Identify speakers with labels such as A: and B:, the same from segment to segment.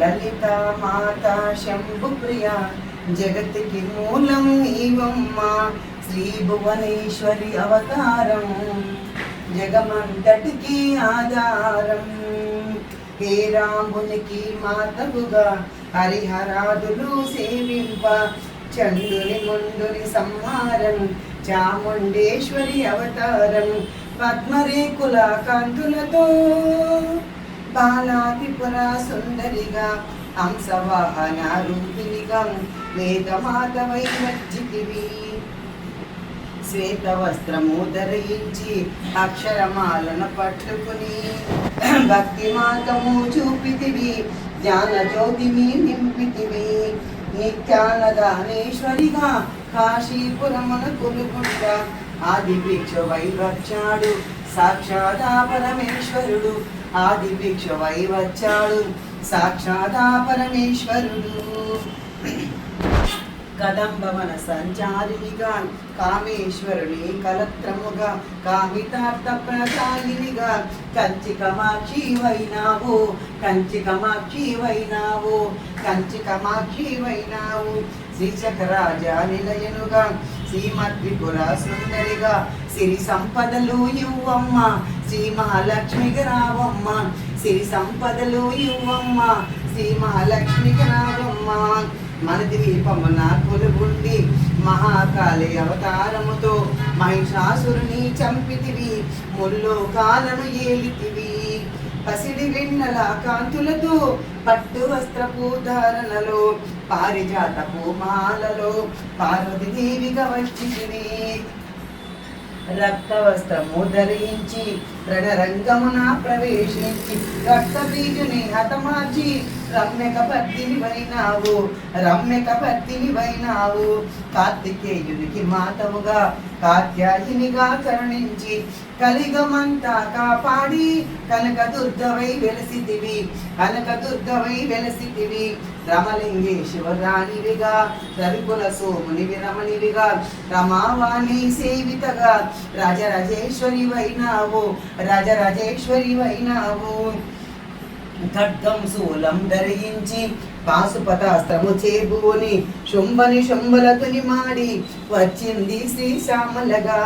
A: లలిత మాత శంభు ప్రియ జగత్కి మూలం నీవమ్మ శ్రీ భువనేశ్వరి అవతారం జగమంతటికి ఆధారం. హే రామునికి మాతవుగా హరిహరాదులు సేవింప చందుని ముందుని సంహారం చాముండేశ్వరి అవతారం పద్మరేకుల కాంతులతో. బాలాతిపుర సుందరిగా హంసవాహన రూపిణిగా వేదమాతవై మజ్జితివి. శ్వేత వస్త్రము ధరించి అక్షరమాలను పట్టుకుని భక్తి మార్గము చూపితివి జ్ఞాన జ్యోతిని నింపితివి. నిత్యానదానేశ్వరిగా కాశీపురమున కొలుకుంట ఆది భిక్ష వచ్చాడు సాక్షాదా పరమేశ్వరుడు ఆది వై వచ్చాడు. సాక్షాదా పరమేశ్వరుడు. కదంబవన సంచారినిగా కామేశ్వరుని కలత్రముగా కామితార్థ ప్రదాయినిగా కంచి కమాక్షి వైనావు కంచి కమాక్షి వైనావు కంచి కమాక్షి వైనావు శ్రీచక్రరాజ నిలయనుగా శ్రీమద్విపుర సుందరిగా సిరి సంపదలు ఇవ్వమ్మ. శ్రీ మహాలక్ష్మికి రావమ్మ సిరి సంపదలు ఇవ్వమ్మ. శ్రీ మహాలక్ష్మికి రావమ్మ మన ద్వీపమున కొలుగుండి మహాకాళి అవతారముతో మహిషాసురుని చంపితివి. ముల్లోకాలను ఏలితివి. పసిడి వెన్నెల కాంతులతో పట్టు వస్త్రపు ధారణలో పారిజాతపు మాలలో పార్వతీదేవిగా వచ్చితివి రక్త వస్త్రము ధరించి రణరంగమున ప్రవేశించి రక్త బీజుని హతమార్చి రమ్యక పత్తిని వైనావు రమ్యక పత్తిని వైనావు. కార్తికేయునికి మాతవుగా కాత్యాయినిగా కరుణించి కలిగమంతా కాపాడి కనక దుర్గవై వెలసితివి కనక దుర్గవై వెలసితివి. రమలింగేశ్వరానివిగా రవికుల సోమునివి రమణివిగా రమావాణి సేవితగా. రాజరాజేశ్వరి వైనావు రాజరాజేశ్వరి వైనావు ఖడ్గం శూలం ధరించి పాశుపతాస్త్రము చేబూని శుంభని శుంభలతుని మాడి వచ్చింది శ్రీ శ్యామలగా.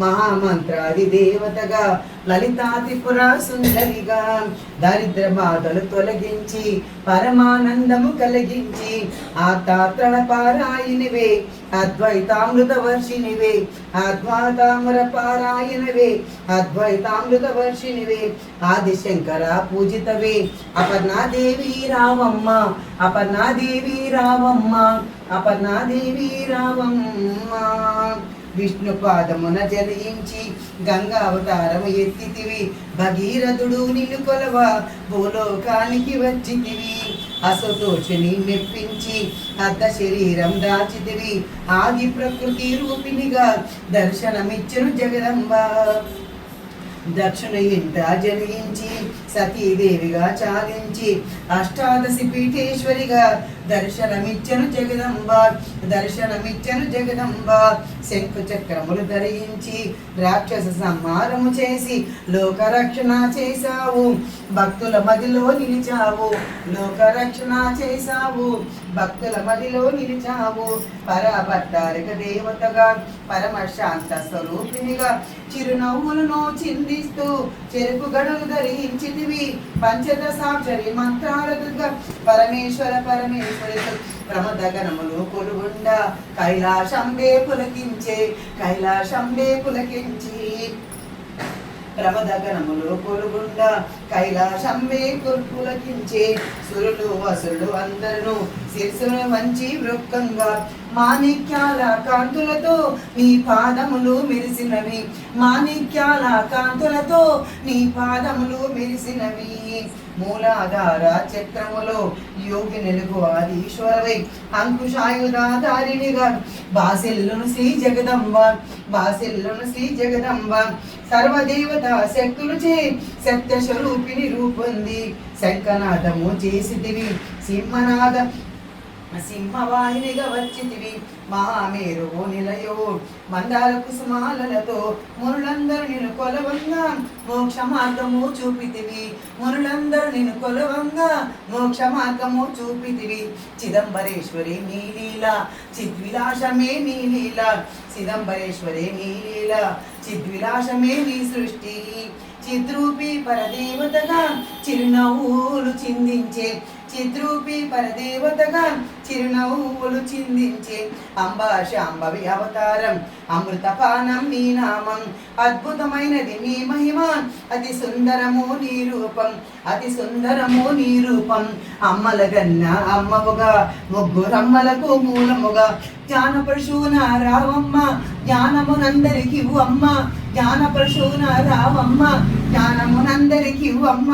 A: మహామంత్రాది దేవతగా లలితాదిపుర సుందరిగా దరిద్ర బాధలు తొలగించి పరమానందము కలిగించి ఆతాత్రణ పారాయణివే అద్వైతామృత వర్షినివే అద్వైతామర పారాయణవే అద్వైతామృత వర్షినివే ఆదిశంకర పూజితవే అపర్ణాదేవి రావమ్మ అపర్ణాదేవి రావమ్మ అపర్ణాదేవి రావమ్మ. విష్ణు పాదమున గంగా అవతారము ఎత్తితివి. భగీరథుడు నిన్ను కొలవ భూలోకానికి వచ్చితివి. అసతోషిని మెప్పించి అర్ధ శరీరం దాచితివి. ఆది ప్రకృతి రూపిణిగా దర్శనమిచ్చను జగదంబ. దక్షిణ ఇంట జనించి సతీదేవిగా చాలించి అష్టాదశి పీఠేశ్వరిగా దర్శనమిచ్చను జగదంబ దర్శనమిచ్చను జగదంబ. శంకు చక్రములు ధరించి రాక్షస సంహారము చేసి లోకరక్షణ చేశావు. భక్తుల మదిలో నిలిచావు. లోకరక్షణ చేశావు. భక్తుల మదిలో నిలిచావు. పరాభట్టారిక దేవతగా పరమశాంత స్వరూపిణిగా చిరునవ్వులను చిందిస్తూ చెరుకు గడులు ధరించితివి. పంచదశాక్షరి మంత్రాలదుగా పరమేశ్వర పరమేశ్వరి ప్రమదగనములు కొలుగుండ కైలాశంబే పులకించే కైలాశంబే పులకించి ప్రమదగనములు కొలుగుండ కైలాసంబే పులకించే సురులు వసులు అందరూ. శిరసును మంచి వృక్కంగా మాణిక్యాల కాంతులతో నీ పాదములు మెరిసినవి. మాణిక్యాల కాంతులతో నీ పాదములు మెరిసినవి. మూలాధార చక్రములో యోగి నెలుగు ఆదీశ్వరవై అంకుశాయుధారిణిగా బాసిల్లును శ్రీ జగదంబ. బాసిల్లును శ్రీ జగదంబ. సర్వదేవత శక్తులు చే సత్య రూపొంది. శంఖనాదము చేసిదివి సింహనాద సింహవాహినిగా వచ్చితివి. మహామేరువు నిలయో మందార కుసుమాలతో మునులందరూ నేను కొలవంగా మోక్ష మార్గము చూపితివి. మునులందరూ నిన్ను కొలవంగా మోక్ష మార్గము చూపితివి. చిదంబరేశ్వరి నీ లీల చిద్విలాసమే నీ లీల. చిదంబరేశ్వరి నీ లీల చిద్విలాసమే నీ సృష్టి. చిద్రూపి పరదేవతగా చిరునవ్వులు చిందించే చిద్రూపి పరదేవతగా చిరునవ్వులు చిందించే అంబా శాంభవి అవతారం అమృతపానం నీ నామం. అద్భుతమైనది నీ మహిమ అతి సుందరము నీ రూపం అతి సుందరము నీ రూపం. అమ్మల గన్న అమ్మవుగా ముగ్గురమ్మలకు మూలముగా. జ్ఞానపరుశూన రావమ్మ జ్ఞానమునందరికి అమ్మ జ్ఞానపరుశూన రావమ్మ జ్ఞానమునందరికి అమ్మ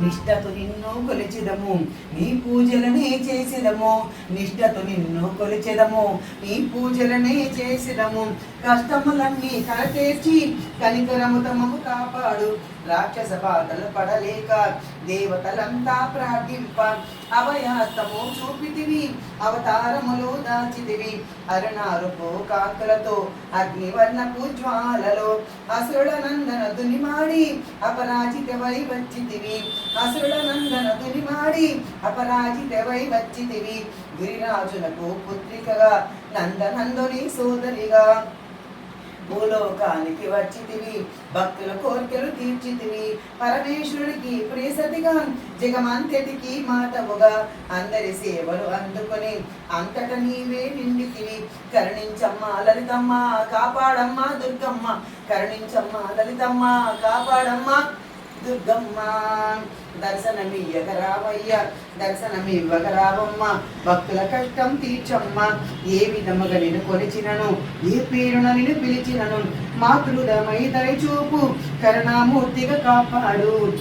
A: నిష్టతో నిన్ను కొలిచెదము. నీ పూజలనే చేసిదము. నిష్టతో నిన్ను కొలిచెదము. నీ పూజలనే చేసిదము. కష్టములన్నీ కరతేర్చి కనికరము తమము కాపాడు. రాక్షస బాధలు పడలేక దేవతలంతా ప్రార్థింప. అభయాస్తము చూపితివి అవతారములు దాచితివి అరుణారుపు కాంతులతో అగ్నివర్ణపు జ్వాలలో అసురుల నందన దునిమాడి అపరాజితవై వచ్చితివి అసురుల నందన దునిమాడి అపరాజితవై వచ్చితివి గిరిరాజులకు పుత్రికగా నందనందుని సోదరిగా భూలోకానికి వచ్చితివి. భక్తుల కోరికలు తీర్చితివి. పరమేశ్వరుడికి ప్రియసతిగా జగమంతటికి మాటవుగా అందరి సేవలు అందుకొని అంతట నీవే నిండితివి. కరుణించమ్మ లలితమ్మ కాపాడమ్మ దుర్గమ్మ. కరుణించమ్మ లలితమ్మ కాపాడమ్మ. దుర్గమ్మ. దర్శనమి రావయ్య దర్శనమివ్వక భక్తుల కష్టం తీర్చమ్మ. ఏ విధముగా నేను కొలిచినను ఏ పేరున నేను పిలిచినను మాతృదమై దయ చూపు. కరుణామూర్తిగా కాపాడు.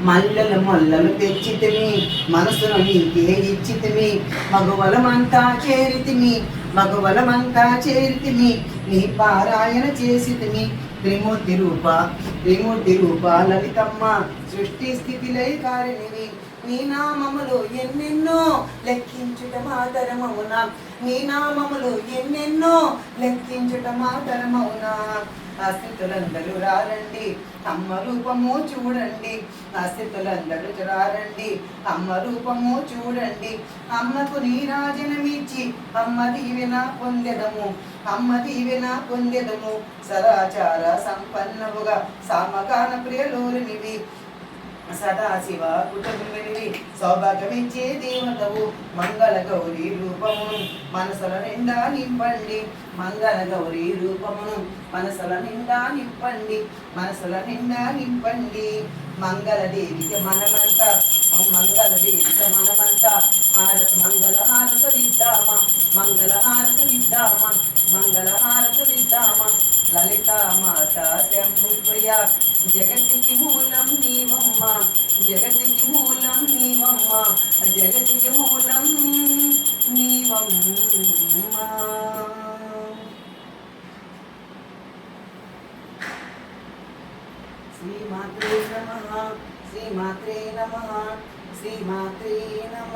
A: మల్లెలు మొల్లలు తెచ్చితిమి మనసును నీకే ఇచ్చితిమి. మగవలమంతా చేరితిమి మగవలమంతా చేరితిమి నీ పారాయణ చేసితిమి. త్రిమూర్తి రూప త్రిమూర్తి రూప లలితమ్మ సృష్టి స్థితి లయకారిణివి నీ నామములు ఎన్నెన్నో లెక్కించుట మాతరమవునా. నీ నామములు ఎన్నెన్నో లెక్కించుట మాతరమవునా. అస్థితులందరూ రారండి. అమ్మ రూపము చూడండి. అస్థితులందరూ రారండి. అమ్మ రూపము చూడండి. అమ్మకు నీరాజనమిచ్చి అమ్మ దీవెన పొందెదము. అమ్మ దీవెన పొందెదము. సదాచార సంపన్నవుగా సమకాన ప్రియలోరినివి. సదాశివ కుటుంబినివి సౌభాగ్యమిచ్చే దేవతవు. మంగళ గౌరీ రూపమును మనసుల నిండా నింపండి. మంగళ గౌరీ రూపమును మనసుల నిండా నింపండి. మనసుల నిండా నింపండి. మంగళ దేవికి మనమంతా మంగళ దేవిక మనమంతా హారత మంగళ హారతలిద్దామా మంగళ హారతలిద్దామా మంగళ హారతలిద్దామా లలిత మాత శంభు జగతికి మూలం నీవమ్మ జగతికి మూలం నీవమ్మ జగతికి మూలం నీవమ్మ. శ్రీమాత్రే నమ శ్రీమాత్రే నమ శ్రీమాత్రే నమ.